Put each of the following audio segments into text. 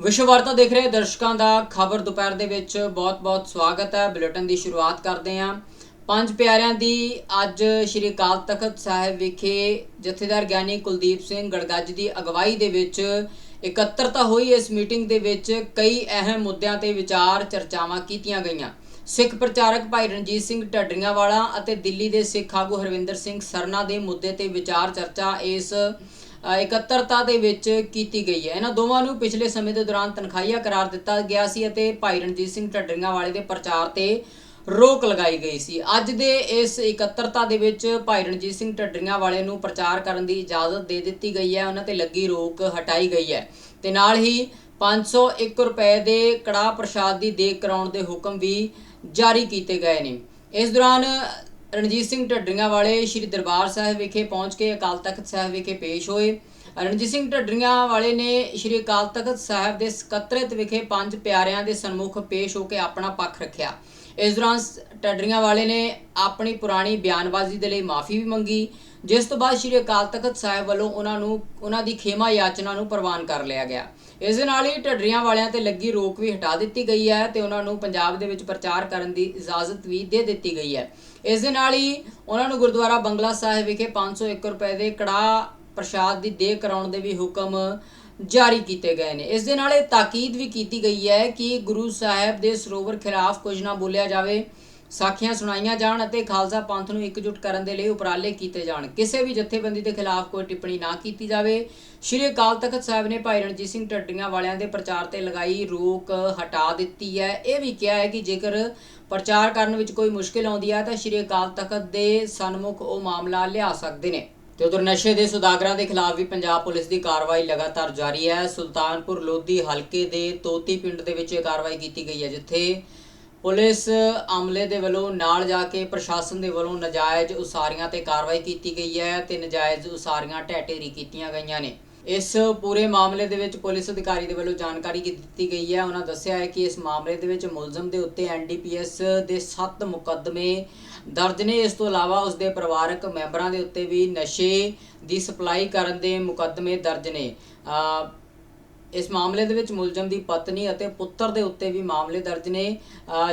ਵਿਸ਼ਵ ਵਾਰਤਾ ਦੇਖ ਰਹੇ ਦਰਸ਼ਕਾਂ ਦਾ ਖਬਰ ਦੁਪਹਿਰ ਦੇ ਵਿੱਚ ਬਹੁਤ-ਬਹੁਤ ਸਵਾਗਤ ਹੈ। ਬੁਲੇਟਿਨ ਦੀ ਸ਼ੁਰੂਆਤ ਕਰਦੇ ਹਾਂ। ਪੰਜ ਪਿਆਰਿਆਂ ਦੀ ਅੱਜ ਸ਼੍ਰੀ ਅਕਾਲ ਤਖਤ ਸਾਹਿਬ ਵਿਖੇ ਜਥੇਦਾਰ ਗਿਆਨੀ ਕੁਲਦੀਪ ਸਿੰਘ ਗੜਗੱਜ ਦੀ ਅਗਵਾਈ ਦੇ ਵਿੱਚ ਇਕੱਤਰਤਾ ਹੋਈ ਇਸ ਮੀਟਿੰਗ ਦੇ ਵਿੱਚ। ਕਈ ਅਹਿਮ ਮੁੱਦਿਆਂ ਤੇ ਵਿਚਾਰ ਚਰਚਾਵਾਂ ਕੀਤੀਆਂ ਗਈਆਂ। ਸਿੱਖ ਪ੍ਰਚਾਰਕ ਭਾਈ ਰਣਜੀਤ ਸਿੰਘ ਢੱਡਰੀਆਂ ਵਾਲਾ ਅਤੇ ਦਿੱਲੀ ਦੇ ਸਿੱਖ ਆਗੂ ਹਰਵਿੰਦਰ ਸਿੰਘ ਸਰਨਾ ਦੇ ਮੁੱਦੇ ਤੇ ਵਿਚਾਰ ਚਰਚਾ ਇਸ ਇਕੱਤਰਤਾ ਦੇ ਵਿੱਚ ਕੀਤੀ ਗਈ ਹੈ। ਇਹਨਾਂ ਦੋਵਾਂ ਨੂੰ ਪਿਛਲੇ ਸਮੇਂ ਦੇ ਦੌਰਾਨ ਤਨਖਾਹੀਆ ਕਰਾਰ ਦਿੱਤਾ ਗਿਆ ਸੀ ਅਤੇ ਭਾਈ ਰਣਜੀਤ ਸਿੰਘ ਢੱਡਰੀਆਂ ਵਾਲੇ ਦੇ ਪ੍ਰਚਾਰ ਤੇ ਰੋਕ ਲਗਾਈ ਗਈ ਸੀ। ਅੱਜ ਦੇ ਇਸ ਇਕੱਤਰਤਾ ਦੇ ਵਿੱਚ ਭਾਈ ਰਣਜੀਤ ਸਿੰਘ ਢੱਡਰੀਆਂ ਵਾਲੇ ਨੂੰ ਪ੍ਰਚਾਰ ਕਰਨ ਦੀ ਇਜਾਜ਼ਤ ਦੇ ਦਿੱਤੀ ਗਈ ਹੈ। ਉਹਨਾਂ ਤੇ ਲੱਗੀ ਰੋਕ ਹਟਾਈ ਗਈ ਹੈ। ਤੇ ਨਾਲ ਹੀ 501 ਰੁਪਏ ਦੇ ਕੜਾਹ ਪ੍ਰਸ਼ਾਦ ਦੀ ਦੇਖ ਕਰਾਉਣ ਦੇ ਹੁਕਮ ਵੀ ਜਾਰੀ ਕੀਤੇ ਗਏ ਨੇ। ਇਸ ਦੌਰਾਨ ਰਣਜੀਤ ਸਿੰਘ ਢੱਡਰੀਆਂ ਵਾਲੇ ਸ੍ਰੀ ਦਰਬਾਰ ਸਾਹਿਬ ਵਿਖੇ ਪਹੁੰਚ ਕੇ ਅਕਾਲ ਤਖਤ ਸਾਹਿਬ ਵਿਖੇ ਪੇਸ਼ ਹੋਏ। ਰਣਜੀਤ ਸਿੰਘ ਢੱਡਰੀਆਂ ਵਾਲੇ ਨੇ ਸ੍ਰੀ ਅਕਾਲ ਤਖਤ ਸਾਹਿਬ ਦੇ ਸਕੱਤਰੇਤ ਵਿਖੇ ਪੰਜ ਪਿਆਰਿਆਂ ਦੇ ਸਨਮੁਖ ਪੇਸ਼ ਹੋ ਕੇ ਆਪਣਾ ਪੱਖ ਰੱਖਿਆ। ਇਸ ਦੌਰਾਨ ਸ- ਢੱਡਰੀਆਂ ਵਾਲੇ ਨੇ ਆਪਣੀ ਪੁਰਾਣੀ ਬਿਆਨਬਾਜ਼ੀ ਦੇ ਲਈ ਮਾਫੀ ਵੀ ਮੰਗੀ, ਜਿਸ ਤੋਂ ਬਾਅਦ ਸ੍ਰੀ ਅਕਾਲ ਤਖਤ ਸਾਹਿਬ ਵੱਲੋਂ ਉਹਨਾਂ ਨੂੰ, ਉਹਨਾਂ ਦੀ ਖੇਮਾ ਯਾਚਨਾ ਨੂੰ ਪ੍ਰਵਾਨ ਕਰ ਲਿਆ ਗਿਆ। ਇਸ ਦੇ ਨਾਲ ਹੀ ਟੱਡਰੀਆਂ ਵਾਲਿਆਂ ਤੇ ਲੱਗੀ ਰੋਕ ਵੀ ਹਟਾ ਦਿੱਤੀ ਗਈ ਹੈ ਤੇ ਉਹਨਾਂ ਨੂੰ ਪੰਜਾਬ ਦੇ ਵਿੱਚ ਪ੍ਰਚਾਰ ਕਰਨ ਦੀ ਇਜਾਜ਼ਤ ਵੀ ਦੇ ਦਿੱਤੀ ਗਈ ਹੈ। ਇਸ ਦੇ ਨਾਲ ਹੀ ਉਹਨਾਂ ਨੂੰ ਗੁਰਦੁਆਰਾ ਬੰਗਲਾ ਸਾਹਿਬ ਵਿਖੇ 501 ਰੁਪਏ ਦੇ ਕੜਾਹ ਪ੍ਰਸ਼ਾਦ ਦੀ ਦੇਹ ਕਰਾਉਣ ਦੇ ਵੀ ਹੁਕਮ ਜਾਰੀ ਕੀਤੇ ਗਏ ਨੇ। ਇਸ ਦੇ ਨਾਲ ਇਹ ਤਾਕੀਦ ਵੀ ਕੀਤੀ ਗਈ ਹੈ ਕਿ ਗੁਰੂ ਸਾਹਿਬ ਦੇ ਸਰੋਵਰ ਖਿਲਾਫ ਕੁਝ ਨਾ ਬੋਲਿਆ ਜਾਵੇ, ਸਾਖੀਆਂ ਸੁਣਾਈਆਂ ਜਾਣ ਅਤੇ ਖਾਲਸਾ ਪੰਥ ਨੂੰ ਇਕਜੁੱਟ ਕਰਨ ਦੇ ਲਈ ਉਪਰਾਲੇ ਕੀਤੇ ਜਾਣ। ਕਿਸੇ ਵੀ ਜਥੇਬੰਦੀ ਦੇ ਖਿਲਾਫ ਕੋਈ ਟਿੱਪਣੀ ਨਾ ਕੀਤੀ ਜਾਵੇ। ਸ਼੍ਰੀ ਅਕਾਲ ਤਖਤ ਸਾਹਿਬ ਨੇ ਭਾਈ ਰਣਜੀਤ ਸਿੰਘ ਢੱਡੀਆਂ ਵਾਲਿਆਂ ਦੇ ਪ੍ਰਚਾਰ ਤੇ ਲਗਾਈ ਰੋਕ ਹਟਾ ਦਿੱਤੀ ਹੈ। ਇਹ ਵੀ ਕਿਹਾ ਹੈ ਕਿ ਜੇਕਰ ਪ੍ਰਚਾਰ ਕਰਨ ਵਿੱਚ ਕੋਈ ਮੁਸ਼ਕਿਲ ਆਉਂਦੀ ਹੈ ਤਾਂ ਸ਼੍ਰੀ ਅਕਾਲ ਤਖਤ ਦੇ ਸਨਮੁਖ ਉਹ ਮਾਮਲਾ ਲਿਆ ਸਕਦੇ ਨੇ। ਤੇ ਉਧਰ ਨਸ਼ੇ ਦੇ ਸੁਦਾਗਰਾਂ ਦੇ ਖਿਲਾਫ ਵੀ ਪੰਜਾਬ ਪੁਲਿਸ ਦੀ ਕਾਰਵਾਈ ਲਗਾਤਾਰ ਜਾਰੀ ਹੈ। ਸੁਲਤਾਨਪੁਰ ਲੋਧੀ ਹਲਕੇ ਦੇ ਤੋਤੀ ਪਿੰਡ ਦੇ ਵਿੱਚ ਇਹ ਕਾਰਵਾਈ ਕੀਤੀ ਗਈ ਹੈ, ਜਿੱਥੇ ਪੁਲਿਸ ਅਮਲੇ ਦੇ ਵੱਲੋਂ ਨਾਲ ਜਾ ਕੇ ਪ੍ਰਸ਼ਾਸਨ ਦੇ ਵੱਲੋਂ ਨਜਾਇਜ਼ ਉਸਾਰੀਆਂ ਤੇ ਕਾਰਵਾਈ ਕੀਤੀ ਗਈ ਹੈ ਤੇ ਨਜਾਇਜ਼ ਉਸਾਰੀਆਂ ਢਹਿ ਢੇਰੀ ਕੀਤੀਆਂ ਗਈਆਂ ਨੇ। ਇਸ ਪੂਰੇ ਮਾਮਲੇ ਦੇ ਵਿੱਚ ਪੁਲਿਸ ਅਧਿਕਾਰੀ ਦੇ ਵੱਲੋਂ ਜਾਣਕਾਰੀ ਦਿੱਤੀ ਗਈ ਹੈ। ਉਹਨਾਂ ਦੱਸਿਆ ਹੈ ਕਿ ਇਸ ਮਾਮਲੇ ਦੇ ਵਿੱਚ ਮੁਲਜ਼ਮ ਦੇ ਉੱਤੇ ਐਨਡੀਪੀਐਸ ਦੇ 7 ਮੁਕੱਦਮੇ ਦਰਜ ਨੇ। ਇਸ ਤੋਂ ਇਲਾਵਾ ਉਸ ਦੇ ਪਰਿਵਾਰਕ ਮੈਂਬਰਾਂ ਦੇ ਉੱਤੇ ਵੀ ਨਸ਼ੇ ਦੀ ਸਪਲਾਈ ਕਰਨ ਦੇ ਮੁਕੱਦਮੇ ਦਰਜ ਨੇ। ਇਸ ਮਾਮਲੇ ਦੇ ਵਿੱਚ ਮੁਲਜ਼ਮ ਦੀ ਪਤਨੀ ਅਤੇ ਪੁੱਤਰ ਦੇ ਉੱਤੇ ਵੀ ਮਾਮਲੇ ਦਰਜ ਨੇ।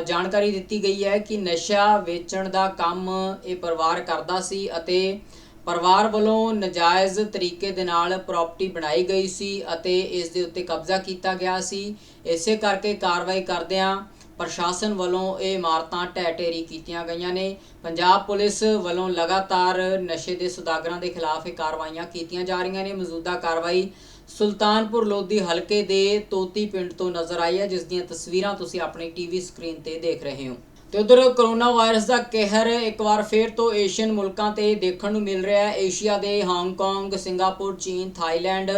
ਜਾਣਕਾਰੀ ਦਿੱਤੀ ਗਈ ਹੈ ਕਿ ਨਸ਼ਾ ਵੇਚਣ ਦਾ ਕੰਮ ਇਹ ਪਰਿਵਾਰ ਕਰਦਾ ਸੀ ਅਤੇ ਪਰਿਵਾਰ ਵੱਲੋਂ ਨਜਾਇਜ਼ ਤਰੀਕੇ ਦੇ ਨਾਲ ਪ੍ਰਾਪਰਟੀ ਬਣਾਈ ਗਈ ਸੀ ਅਤੇ ਇਸ ਦੇ ਉੱਤੇ ਕਬਜ਼ਾ ਕੀਤਾ ਗਿਆ ਸੀ। ਇਸੇ ਕਰਕੇ ਕਾਰਵਾਈ ਕਰਦਿਆਂ ਪ੍ਰਸ਼ਾਸਨ ਵੱਲੋਂ ਇਹ ਇਮਾਰਤਾਂ ਢਹਿ ਢੇਰੀ ਕੀਤੀਆਂ ਗਈਆਂ ਨੇ। ਪੰਜਾਬ ਪੁਲਿਸ ਵੱਲੋਂ ਲਗਾਤਾਰ ਨਸ਼ੇ ਦੇ ਸੁਦਾਗਰਾਂ ਦੇ ਖਿਲਾਫ ਇਹ ਕਾਰਵਾਈਆਂ ਕੀਤੀਆਂ ਜਾ ਰਹੀਆਂ ਨੇ। ਮੌਜੂਦਾ ਕਾਰਵਾਈ ਸੁਲਤਾਨਪੁਰ ਲੋਧੀ ਹਲਕੇ ਦੇ ਤੋਤੀ ਪਿੰਡ ਤੋਂ ਨਜ਼ਰ ਆਈ ਹੈ, ਜਿਸ ਦੀਆਂ ਤਸਵੀਰਾਂ ਤੁਸੀਂ ਆਪਣੀ ਟੀਵੀ ਸਕਰੀਨ ਤੇ ਦੇਖ ਰਹੇ ਹੋ। ਤੇ ਉਧਰ ਕਰੋਨਾ ਵਾਇਰਸ ਦਾ ਕਹਿਰ ਇੱਕ ਵਾਰ ਫੇਰ ਤੋਂ ਏਸ਼ੀਅਨ ਮੁਲਕਾਂ ਤੇ ਦੇਖਣ ਨੂੰ ਮਿਲ ਰਿਹਾ ਹੈ। ਏਸ਼ੀਆ ਦੇ ਹਾਂਗਕਾਂਗ ਸਿੰਗਾਪੁਰ ਚੀਨ ਥਾਈਲੈਂਡ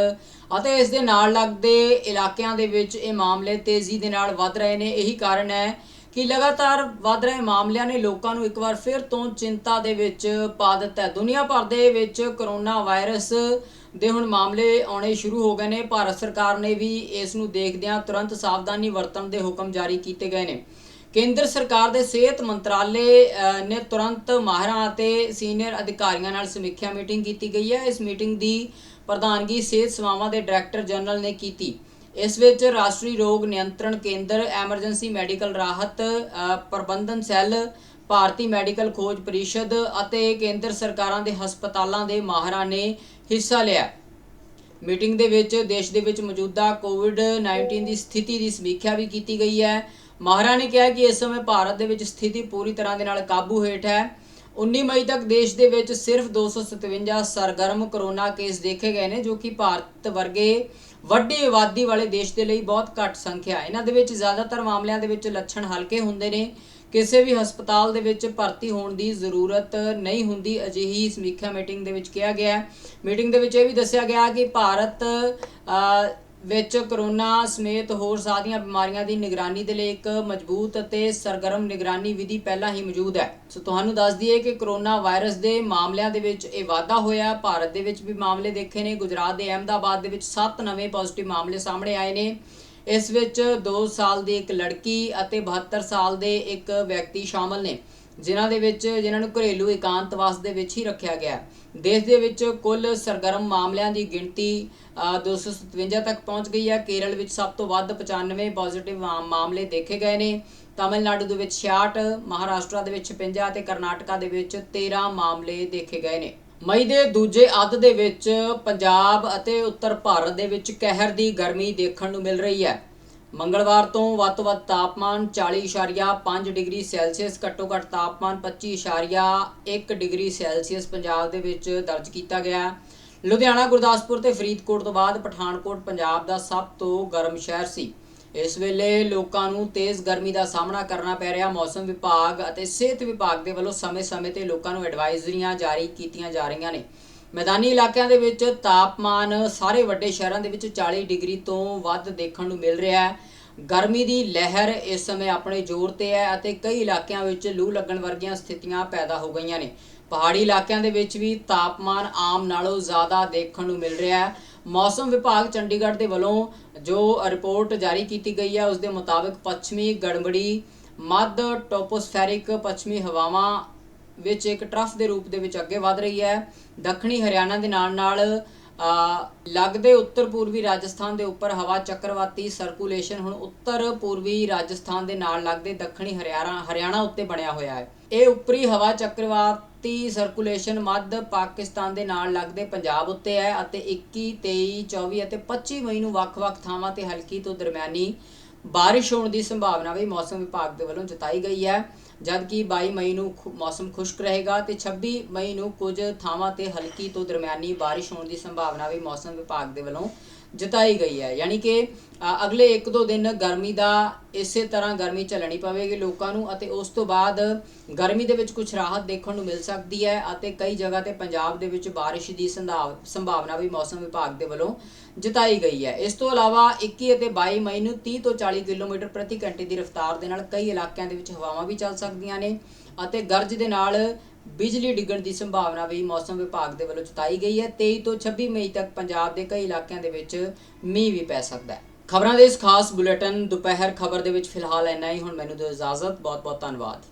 ਅਤੇ ਇਸ ਦੇ ਨਾਲ ਲੱਗਦੇ ਇਲਾਕਿਆਂ ਦੇ ਵਿੱਚ ਇਹ ਮਾਮਲੇ ਤੇਜ਼ੀ ਦੇ ਨਾਲ ਵੱਧ ਰਹੇ ਨੇ। ਇਹੀ ਕਾਰਨ ਹੈ ਕਿ ਲਗਾਤਾਰ ਵੱਧ ਰਹੇ ਮਾਮਲਿਆਂ ਨੇ ਲੋਕਾਂ ਨੂੰ ਇੱਕ ਵਾਰ ਫਿਰ ਤੋਂ ਚਿੰਤਾ ਦੇ ਵਿੱਚ ਪਾ ਦਿੱਤਾ ਹੈ। ਦੁਨੀਆ ਭਰ ਦੇ ਵਿੱਚ ਕਰੋਨਾ ਵਾਇਰਸ ਦੇ ਹੁਣ ਮਾਮਲੇ ਆਉਣੇ ਸ਼ੁਰੂ ਹੋ ਗਏ ਨੇ। ਭਾਰਤ ਸਰਕਾਰ ਨੇ ਵੀ ਇਸ ਨੂੰ ਦੇਖਦਿਆਂ ਤੁਰੰਤ ਸਾਵਧਾਨੀ ਵਰਤਣ ਦੇ ਹੁਕਮ ਜਾਰੀ ਕੀਤੇ ਗਏ ਨੇ। ਕੇਂਦਰ ਸਰਕਾਰ ਦੇ ਸਿਹਤ ਮੰਤਰਾਲੇ ਨੇ ਤੁਰੰਤ ਮਾਹਿਰਾਂ ਅਤੇ ਸੀਨੀਅਰ ਅਧਿਕਾਰੀਆਂ ਨਾਲ ਸਮੀਖਿਆ ਮੀਟਿੰਗ ਕੀਤੀ ਗਈ ਹੈ। ਇਸ ਮੀਟਿੰਗ ਦੀ ਪ੍ਰਧਾਨਗੀ ਸਿਹਤ ਸੇਵਾਵਾਂ ਦੇ ਡਾਇਰੈਕਟਰ ਜਨਰਲ ਨੇ ਕੀਤੀ। ਇਸ ਵਿੱਚ ਰਾਸ਼ਟਰੀ ਰੋਗ ਨਿਯੰਤਰਣ ਕੇਂਦਰ, ਐਮਰਜੈਂਸੀ ਮੈਡੀਕਲ ਰਾਹਤ ਪ੍ਰਬੰਧਨ ਸੈੱਲ, ਭਾਰਤੀ ਮੈਡੀਕਲ ਖੋਜ ਪਰਿਸ਼ਦ ਅਤੇ ਕੇਂਦਰ ਸਰਕਾਰਾਂ ਦੇ ਹਸਪਤਾਲਾਂ ਦੇ ਮਾਹਿਰਾਂ ਨੇ ਹਿੱਸਾ ਲਿਆ। ਮੀਟਿੰਗ ਦੇ ਵਿੱਚ ਦੇਸ਼ ਦੇ ਵਿੱਚ ਮੌਜੂਦਾ ਕੋਵਿਡ-19 ਦੀ ਸਥਿਤੀ ਦੀ ਸਮੀਖਿਆ ਵੀ ਕੀਤੀ ਗਈ ਹੈ। ਮਾਹਰਾਂ ਨੇ ਕਿਹਾ ਕਿ ਇਸ ਸਮੇਂ ਭਾਰਤ ਦੇ ਵਿੱਚ ਸਥਿਤੀ ਪੂਰੀ ਤਰ੍ਹਾਂ ਦੇ ਨਾਲ ਕਾਬੂ ਹੇਠ ਹੈ। 19 ਮਈ ਤੱਕ ਦੇਸ਼ ਦੇ ਵਿੱਚ ਸਿਰਫ 257 ਸਰਗਰਮ ਕਰੋਨਾ ਕੇਸ ਦੇਖੇ ਗਏ ਨੇ, ਜੋ ਕਿ ਭਾਰਤ ਵਰਗੇ ਵੱਡੀ ਆਬਾਦੀ ਵਾਲੇ ਦੇਸ਼ ਦੇ ਲਈ ਬਹੁਤ ਘੱਟ ਸੰਖਿਆ ਹੈ। ਇਹਨਾਂ ਦੇ ਵਿੱਚ ਜ਼ਿਆਦਾਤਰ ਮਾਮਲਿਆਂ ਦੇ ਵਿੱਚ ਲੱਛਣ ਹਲਕੇ ਹੁੰਦੇ ਨੇ। ਕਿਸੇ ਵੀ ਹਸਪਤਾਲ ਦੇ ਵਿੱਚ ਭਰਤੀ ਹੋਣ ਦੀ ਜ਼ਰੂਰਤ ਨਹੀਂ ਹੁੰਦੀ, ਅਜਿਹੀ ਸਮੀਖਿਆ ਮੀਟਿੰਗ ਦੇ ਵਿੱਚ ਕਿਹਾ ਗਿਆ ਮੀਟਿੰਗ ਦੇ ਵਿੱਚ ਇਹ ਵੀ ਦੱਸਿਆ ਗਿਆ ਕਿ ਭਾਰਤ ਵਿੱਚ ਕਰੋਨਾ ਸਮੇਤ ਹੋਰ ਸਾਰੀਆਂ ਬਿਮਾਰੀਆਂ ਦੀ ਨਿਗਰਾਨੀ ਦੇ ਲਈ ਇੱਕ ਮਜ਼ਬੂਤ ਅਤੇ ਸਰਗਰਮ ਨਿਗਰਾਨੀ ਵਿਧੀ ਪਹਿਲਾਂ ਹੀ ਮੌਜੂਦ ਹੈ। ਸੋ ਤੁਹਾਨੂੰ ਦੱਸ ਦਈਏ ਕਿ ਕਰੋਨਾ ਵਾਇਰਸ ਦੇ ਮਾਮਲਿਆਂ ਦੇ ਵਿੱਚ ਇਹ ਵਾਧਾ ਹੋਇਆ। ਭਾਰਤ ਦੇ ਵਿੱਚ ਵੀ ਮਾਮਲੇ ਦੇਖੇ ਨੇ। ਗੁਜਰਾਤ ਦੇ ਅਹਿਮਦਾਬਾਦ ਦੇ ਵਿੱਚ 7 ਨਵੇਂ ਪੋਜ਼ਿਟਿਵ ਮਾਮਲੇ ਸਾਹਮਣੇ ਆਏ ਨੇ। ਇਸ ਵਿੱਚ 2 ਸਾਲ ਦੀ ਇੱਕ ਲੜਕੀ ਅਤੇ 72 ਸਾਲ ਦੇ ਇੱਕ ਵਿਅਕਤੀ ਸ਼ਾਮਲ ਨੇ। ਜਿਨ੍ਹਾਂ ਦੇ ਵਿੱਚ ਜਿਨ੍ਹਾਂ ਨੂੰ ਘਰੇਲੂ ਇਕਾਂਤਵਾਸ ਦੇ ਵਿੱਚ ਹੀ ਰੱਖਿਆ ਗਿਆ ਦੇਸ਼ ਦੇ ਵਿੱਚ ਕੁੱਲ ਸਰਗਰਮ ਮਾਮਲਿਆਂ ਦੀ ਗਿਣਤੀ ਅ, 257 ਤੱਕ ਪਹੁੰਚ ਗਈ ਹੈ। ਕੇਰਲ ਵਿੱਚ ਸਭ ਤੋਂ ਵੱਧ 95 ਪੋਜ਼ਿਟਿਵ ਮਾਮਲੇ ਦੇਖੇ ਗਏ ਨੇ। ਤਾਮਿਲਨਾਡੂ ਦੇ ਵਿੱਚ 66 ਮਹਾਰਾਸ਼ਟਰ ਦੇ ਵਿੱਚ 56 ਅਤੇ ਕਰਨਾਟਕਾ ਦੇ ਵਿੱਚ 13 ਮਾਮਲੇ ਦੇਖੇ ਗਏ ਨੇ। ਮਈ ਦੇ ਦੂਜੇ ਅੱਧ ਦੇ ਵਿੱਚ ਪੰਜਾਬ ਅਤੇ ਉੱਤਰ ਭਾਰਤ ਦੇ ਵਿੱਚ ਕਹਿਰ ਦੀ ਗਰਮੀ ਦੇਖਣ ਨੂੰ ਮਿਲ ਰਹੀ ਹੈ। ਮੰਗਲਵਾਰ ਤੋਂ ਵੱਧ ਤੋਂ ਵੱਧ ਤਾਪਮਾਨ 40.5 ਡਿਗਰੀ ਸੈਲਸੀਅਸ, ਘੱਟੋ ਘੱਟ ਤਾਪਮਾਨ 25.1 ਡਿਗਰੀ ਸੈਲਸੀਅਸ ਪੰਜਾਬ ਦੇ ਵਿੱਚ ਦਰਜ ਕੀਤਾ ਗਿਆ ਲੁਧਿਆਣਾ, ਗੁਰਦਾਸਪੁਰ ਤੇ ਫਰੀਦਕੋਟ ਤੋਂ ਬਾਅਦ ਪਠਾਨਕੋਟ ਪੰਜਾਬ ਦਾ ਸਭ ਤੋਂ ਗਰਮ ਸ਼ਹਿਰ ਸੀ। ਇਸ ਵੇਲੇ ਲੋਕਾਂ ਨੂੰ ਤੇਜ਼ ਗਰਮੀ ਦਾ ਸਾਹਮਣਾ ਕਰਨਾ ਪੈ ਰਿਹਾ। ਮੌਸਮ ਵਿਭਾਗ ਅਤੇ ਸਿਹਤ ਵਿਭਾਗ ਦੇ ਵੱਲੋਂ ਸਮੇਂ-ਸਮੇਂ ਤੇ ਲੋਕਾਂ ਨੂੰ ਐਡਵਾਈਜ਼ਰੀਆਂ ਜਾਰੀ ਕੀਤੀਆਂ ਜਾ ਰਹੀਆਂ ਨੇ। ਮੈਦਾਨੀ ਇਲਾਕਿਆਂ ਦੇ ਵਿੱਚ ਤਾਪਮਾਨ ਸਾਰੇ ਵੱਡੇ ਸ਼ਹਿਰਾਂ ਦੇ ਵਿੱਚ 40 ਡਿਗਰੀ ਤੋਂ ਵੱਧ ਦੇਖਣ ਨੂੰ ਮਿਲ ਰਿਹਾ ਹੈ। ਗਰਮੀ ਦੀ ਲਹਿਰ ਇਸ ਸਮੇਂ ਆਪਣੇ ਜ਼ੋਰ ਤੇ ਹੈ ਅਤੇ ਕਈ ਇਲਾਕਿਆਂ ਵਿੱਚ ਲੂ ਲੱਗਣ ਵਰਗੀਆਂ ਸਥਿਤੀਆਂ ਪੈਦਾ ਹੋ ਗਈਆਂ ਨੇ। ਪਹਾੜੀ ਇਲਾਕਿਆਂ ਦੇ ਵਿੱਚ ਵੀ ਤਾਪਮਾਨ ਆਮ ਨਾਲੋਂ ਜ਼ਿਆਦਾ ਦੇਖਣ ਨੂੰ ਮਿਲ ਰਿਹਾ ਹੈ। ਮੌਸਮ ਵਿਭਾਗ ਚੰਡੀਗੜ੍ਹ ਦੇ ਵੱਲੋਂ ਜੋ ਰਿਪੋਰਟ ਜਾਰੀ ਕੀਤੀ ਗਈ ਹੈ, ਉਸ ਦੇ ਮੁਤਾਬਕ ਪੱਛਮੀ ਗੜਬੜੀ, ਮੱਧ ਟੋਪੋਸਫੈਰਿਕ ਪੱਛਮੀ ਹਵਾਵਾਂ ਵਿੱਚ ਇੱਕ ਟਰਫ ਦੇ ਰੂਪ ਦੇ ਵਿੱਚ ਅੱਗੇ ਵਧ ਰਹੀ ਹੈ। ਦੱਖਣੀ ਹਰਿਆਣਾ ਦੇ ਨਾਲ ਨਾਲ ਅ, ਲੱਗਦੇ ਉੱਤਰ ਪੂਰਬੀ ਰਾਜਸਥਾਨ ਦੇ ਉੱਪਰ ਹਵਾ ਚੱਕਰਵਾਤੀ ਸਰਕੂਲੇਸ਼ਨ ਹੁਣ ਉੱਤਰ ਪੂਰਬੀ ਰਾਜਸਥਾਨ ਦੇ ਨਾਲ ਲੱਗਦੇ ਦੱਖਣੀ ਹਰਿਆਣਾ ਹਰਿਆਣਾ ਉੱਤੇ ਬਣਿਆ ਹੋਇਆ ਹੈ। ਇਹ ਉੱਪਰੀ ਹਵਾ ਚੱਕਰਵਾਤੀ ਸਰਕੂਲੇਸ਼ਨ ਮੱਧ ਪਾਕਿਸਤਾਨ ਦੇ ਨਾਲ ਲੱਗਦੇ ਪੰਜਾਬ ਉੱਤੇ ਹੈ ਅਤੇ 21 23 24 ਅਤੇ 25 ਮਈ ਨੂੰ ਵੱਖ-ਵੱਖ ਥਾਵਾਂ ਤੇ ਹਲਕੀ ਤੋਂ ਦਰਮਿਆਨੀ ਬਾਰਿਸ਼ ਹੋਣ ਦੀ ਸੰਭਾਵਨਾ ਵੀ ਮੌਸਮ ਵਿਭਾਗ ਦੇ ਵੱਲੋਂ ਜਤਾਈ ਗਈ ਹੈ। ਜਦਕਿ 22 ਮਈ ਨੂੰ ਮੌਸਮ ਖੁਸ਼ਕ ਰਹੇਗਾ ਤੇ 26 ਮਈ ਨੂੰ ਕੁਝ ਥਾਵਾਂ ਤੇ ਹਲਕੀ ਤੋਂ ਦਰਮਿਆਨੀ ਬਾਰਿਸ਼ ਹੋਣ ਦੀ ਸੰਭਾਵਨਾ ਵੀ ਮੌਸਮ ਵਿਭਾਗ ਦੇ ਵੱਲੋਂ ਜਤਾਈ ਗਈ ਹੈ। ਯਾਨੀ ਕਿ ਅਗਲੇ 1-2 ਦਿਨ ਗਰਮੀ ਦਾ ਇਸੇ ਤਰ੍ਹਾਂ ਗਰਮੀ ਝੱਲਣੀ ਪਵੇਗੀ ਲੋਕਾਂ ਨੂੰ ਅਤੇ ਉਸ ਤੋਂ ਬਾਅਦ ਗਰਮੀ ਦੇ ਵਿੱਚ ਕੁਝ ਰਾਹਤ ਦੇਖਣ ਨੂੰ ਮਿਲ ਸਕਦੀ ਹੈ ਅਤੇ ਕਈ ਜਗ੍ਹਾ ਤੇ ਪੰਜਾਬ ਦੇ ਵਿੱਚ ਬਾਰਿਸ਼ ਦੀ ਸੰਭਾਵ- ਸੰਭਾਵਨਾ ਵੀ ਮੌਸਮ ਵਿਭਾਗ ਦੇ ਵੱਲੋਂ ਜਤਾਈ ਗਈ ਹੈ। ਇਸ ਤੋਂ ਇਲਾਵਾ 21 ਅਤੇ 22 ਮਈ ਨੂੰ 30 ਤੋਂ 40 ਕਿਲੋਮੀਟਰ ਪ੍ਰਤੀ ਘੰਟੇ ਦੀ ਰਫ਼ਤਾਰ ਦੇ ਨਾਲ ਕਈ ਇਲਾਕਿਆਂ ਦੇ ਵਿੱਚ ਹਵਾਵਾਂ ਵੀ ਚੱਲ ਸਕਦੀਆਂ ਨੇ ਅਤੇ ਗਰਜ ਦੇ ਨਾਲ ਬਿਜਲੀ ਡਿੱਗਣ ਦੀ ਸੰਭਾਵਨਾ ਵੀ ਮੌਸਮ ਵਿਭਾਗ ਦੇ ਵੱਲੋਂ ਜਤਾਈ ਗਈ ਹੈ। 23 ਤੋਂ 26 ਮਈ ਤੱਕ ਪੰਜਾਬ ਦੇ ਕਈ ਇਲਾਕਿਆਂ ਦੇ ਵਿੱਚ ਮੀਂਹ ਵੀ ਪੈ ਸਕਦਾ ਹੈ। ਖਬਰਾਂ ਦੇ ਇਸ ਖਾਸ ਬੁਲੇਟਿਨ ਦੁਪਹਿਰ ਖਬਰ ਦੇ ਵਿੱਚ ਫਿਲਹਾਲ ਇੰਨਾ ਹੀ। ਹੁਣ ਮੈਨੂੰ ਦਿਓ ਇਜਾਜ਼ਤ। ਬਹੁਤ ਬਹੁਤ ਧੰਨਵਾਦ।